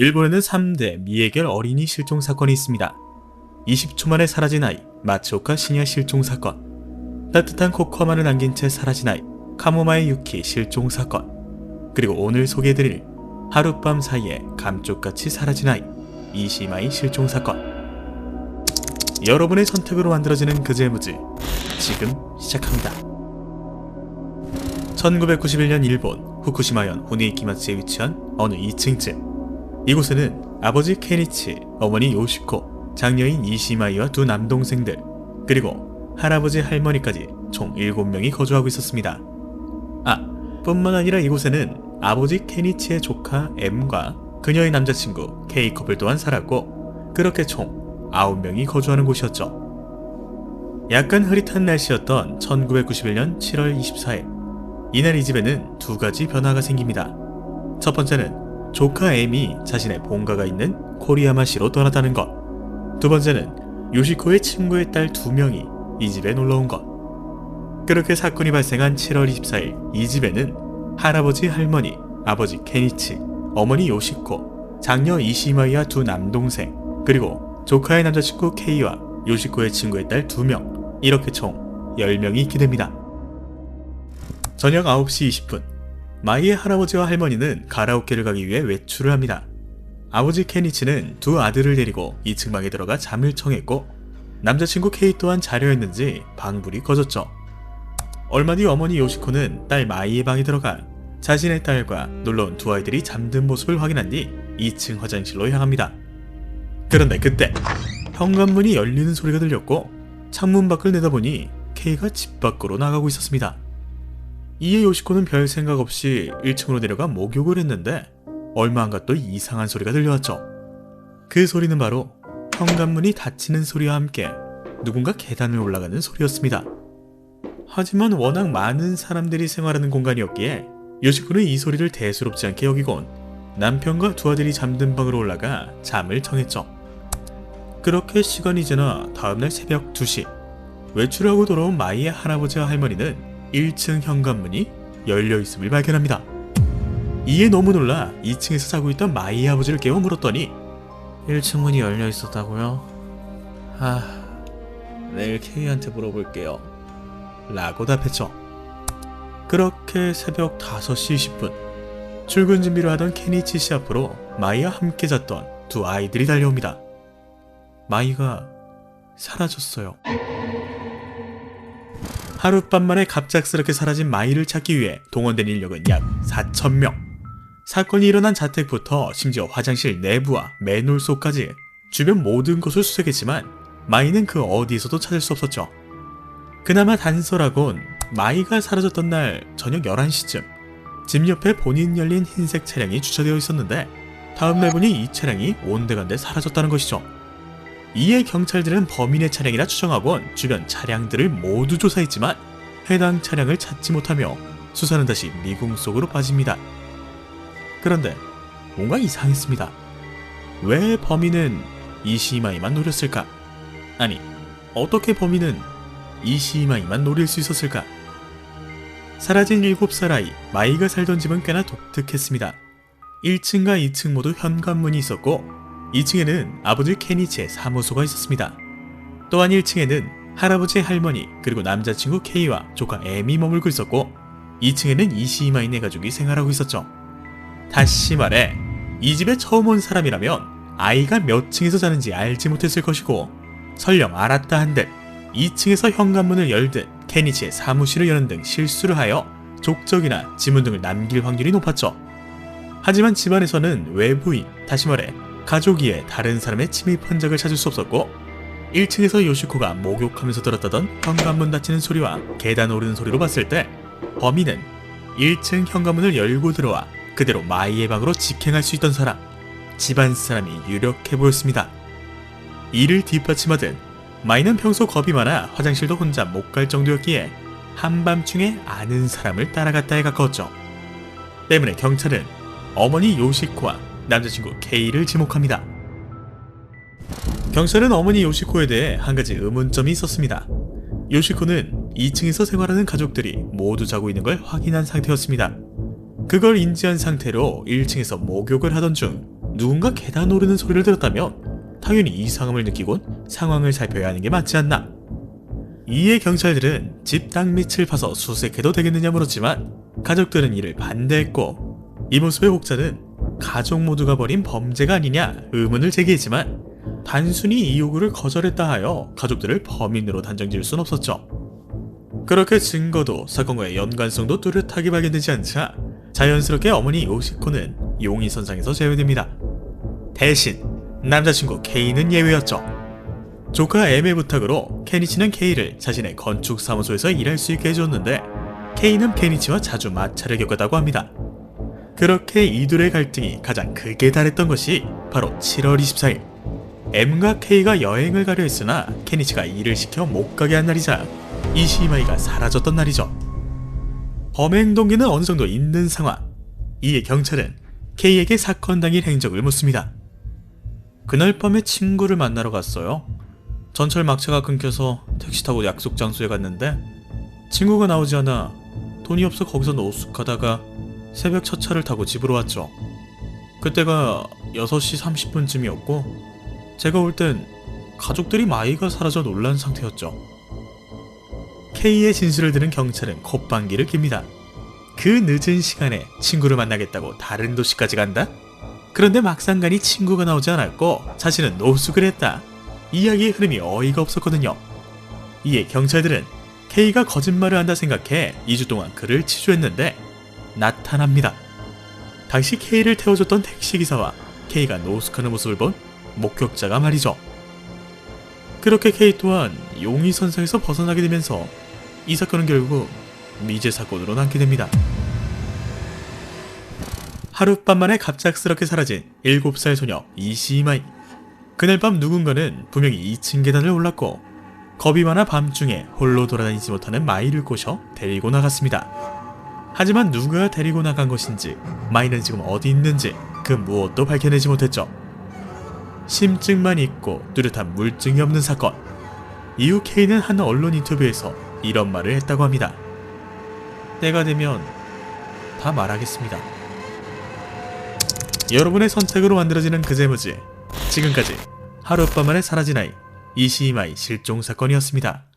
일본에는 3대 미해결 어린이 실종 사건이 있습니다. 20초 만에 사라진 아이 마츠오카 시니아 실종 사건 따뜻한 코코아만을 남긴 채 사라진 아이 카모마의 유키 실종 사건 그리고 오늘 소개해드릴 하룻밤 사이에 감쪽같이 사라진 아이 이시마의 실종 사건 여러분의 선택으로 만들어지는 그제무즈 지금 시작합니다. 1991년 일본 후쿠시마현 후네이키마츠에 위치한 어느 2층집 이곳에는 아버지 케니치, 어머니 요시코, 장녀인 이시마이와 두 남동생들 그리고 할아버지 할머니까지 총 7명이 거주하고 있었습니다. 아, 뿐만 아니라 이곳에는 아버지 케니치의 조카 M과 그녀의 남자친구 K 커플 또한 살았고 그렇게 총 9명이 거주하는 곳이었죠. 약간 흐릿한 날씨였던 1991년 7월 24일 이날 이 집에는 두 가지 변화가 생깁니다. 첫 번째는 조카 M이 자신의 본가가 있는 코리야마시로 떠났다는 것. 두 번째는 요시코의 친구의 딸 두 명이 이 집에 놀러 온 것. 그렇게 사건이 발생한 7월 24일 이 집에는 할아버지 할머니, 아버지 케니치, 어머니 요시코, 장녀 이시마이와 두 남동생, 그리고 조카의 남자친구 케이와 요시코의 친구의 딸 두 명, 이렇게 총 10명이 있게 됩니다. 저녁 9시 20분, 마이의 할아버지와 할머니는 가라오케를 가기 위해 외출을 합니다. 아버지 케니치는 두 아들을 데리고 2층 방에 들어가 잠을 청했고 남자친구 케이 또한 자려 했는지 방불이 꺼졌죠. 얼마 뒤 어머니 요시코는 딸 마이의 방에 들어가 자신의 딸과 놀러온 두 아이들이 잠든 모습을 확인한 뒤 2층 화장실로 향합니다. 그런데 그때 현관문이 열리는 소리가 들렸고 창문 밖을 내다보니 케이가 집 밖으로 나가고 있었습니다. 이에 요시코는 별 생각 없이 1층으로 내려가 목욕을 했는데 얼마 안가또 이상한 소리가 들려왔죠. 그 소리는 바로 현관문이 닫히는 소리와 함께 누군가 계단을 올라가는 소리였습니다. 하지만 워낙 많은 사람들이 생활하는 공간이었기에 요시코는 이 소리를 대수롭지 않게 여기곤 남편과 두 아들이 잠든 방으로 올라가 잠을 청했죠. 그렇게 시간이 지나 다음날 새벽 2시 외출을 하고 돌아온 마이의 할아버지와 할머니는 1층 현관문이 열려 있음을 발견합니다. 이에 너무 놀라 2층에서 자고 있던 마이 아버지를 깨워 물었더니 1층 문이 열려 있었다고요? 아, 내일 케이한테 물어볼게요. 라고 답했죠. 그렇게 새벽 5시 20분 출근 준비를 하던 케니치 씨 앞으로 마이와 함께 잤던 두 아이들이 달려옵니다. 마이가 사라졌어요. 하룻밤 만에 갑작스럽게 사라진 마이를 찾기 위해 동원된 인력은 약 4천명. 사건이 일어난 자택부터 심지어 화장실 내부와 맨홀속까지 주변 모든 곳을 수색했지만 마이는 그 어디에서도 찾을 수 없었죠. 그나마 단서라곤 마이가 사라졌던 날 저녁 11시쯤 집 옆에 본인 열린 흰색 차량이 주차되어 있었는데 다음날 보니 이 차량이 온데간데 사라졌다는 것이죠. 이에 경찰들은 범인의 차량이라 추정하곤 주변 차량들을 모두 조사했지만 해당 차량을 찾지 못하며 수사는 다시 미궁 속으로 빠집니다. 그런데 뭔가 이상했습니다. 왜 범인은 이시마이만 노렸을까? 아니, 어떻게 범인은 이시마이만 노릴 수 있었을까? 사라진 7살 아이 마이가 살던 집은 꽤나 독특했습니다. 1층과 2층 모두 현관문이 있었고 2층에는 아버지 케니치의 사무소가 있었습니다. 또한 1층에는 할아버지 할머니 그리고 남자친구 케이와 조카 에미 머물고 있었고 2층에는 이시이마이네 가족이 생활하고 있었죠. 다시 말해 이 집에 처음 온 사람이라면 아이가 몇 층에서 자는지 알지 못했을 것이고 설령 알았다 한들 2층에서 현관문을 열듯 케니치의 사무실을 여는 등 실수를 하여 족적이나 지문 등을 남길 확률이 높았죠. 하지만 집안에서는 외부인, 다시 말해 가족이에 다른 사람의 침입 흔적을 찾을 수 없었고 1층에서 요시코가 목욕하면서 들었다던 현관문 닫히는 소리와 계단 오르는 소리로 봤을 때 범인은 1층 현관문을 열고 들어와 그대로 마이의 방으로 직행할 수 있던 사람 집안 사람이 유력해 보였습니다. 이를 뒷받침하듯 마이는 평소 겁이 많아 화장실도 혼자 못 갈 정도였기에 한밤중에 아는 사람을 따라갔다에 가까웠죠. 때문에 경찰은 어머니 요시코와 남자친구 K를 지목합니다. 경찰은 어머니 요시코에 대해 한 가지 의문점이 있었습니다. 요시코는 2층에서 생활하는 가족들이 모두 자고 있는 걸 확인한 상태였습니다. 그걸 인지한 상태로 1층에서 목욕을 하던 중 누군가 계단 오르는 소리를 들었다면 당연히 이상함을 느끼곤 상황을 살펴야 하는 게 맞지 않나. 이에 경찰들은 집 땅 밑을 파서 수색해도 되겠느냐 물었지만 가족들은 이를 반대했고 이 모습의 혹자는 가족 모두가 벌인 범죄가 아니냐 의문을 제기했지만 단순히 이 요구를 거절했다 하여 가족들을 범인으로 단정 지을 순 없었죠. 그렇게 증거도 사건과의 연관성도 뚜렷하게 발견되지 않자 자연스럽게 어머니 요시코는 용의 선상에서 제외됩니다. 대신 남자친구 케이는 예외였죠. 조카 엠의 부탁으로 케니치는 케이를 자신의 건축 사무소에서 일할 수 있게 해줬는데 케이는 케니치와 자주 마찰을 겪었다고 합니다. 그렇게 이둘의 갈등이 가장 크게 달했던 것이 바로 7월 24일 M과 K가 여행을 가려 했으나 케니치가 일을 시켜 못 가게 한 날이자 이시마이가 사라졌던 날이죠. 범행 동기는 어느 정도 있는 상황. 이에 경찰은 K에게 사건 당일 행적을 묻습니다. 그날 밤에 친구를 만나러 갔어요. 전철 막차가 끊겨서 택시 타고 약속 장소에 갔는데 친구가 나오지 않아 돈이 없어 거기서 노숙하다가 새벽 첫 차를 타고 집으로 왔죠. 그때가 6시 30분쯤이었고 제가 올 땐 가족들이 마이가 사라져 놀란 상태였죠. K의 진술을 들은 경찰은 콧방귀를 낍니다. 그 늦은 시간에 친구를 만나겠다고 다른 도시까지 간다? 그런데 막상 가니 친구가 나오지 않았고 자신은 노숙을 했다. 이야기의 흐름이 어이가 없었거든요. 이에 경찰들은 K가 거짓말을 한다 생각해 2주 동안 그를 치조했는데 나타납니다. 당시 K를 태워줬던 택시기사와 K가 노숙하는 모습을 본 목격자가 말이죠. 그렇게 K 또한 용의 선상에서 벗어나게 되면서 이 사건은 결국 미제 사건으로 남게 됩니다. 하룻밤 만에 갑작스럽게 사라진 7살 소녀 이시마이. 그날 밤 누군가는 분명히 2층 계단을 올랐고 겁이 많아 밤중에 홀로 돌아다니지 못하는 마이를 꼬셔 데리고 나갔습니다. 하지만 누가 데리고 나간 것인지 마이는 지금 어디 있는지 그 무엇도 밝혀내지 못했죠. 심증만 있고 뚜렷한 물증이 없는 사건. 이후 K는 한 언론 인터뷰에서 이런 말을 했다고 합니다. 때가 되면 다 말하겠습니다. 여러분의 선택으로 만들어지는 그 재무지. 지금까지 하룻밤 만에 사라진 아이 이시이마이 실종 사건이었습니다.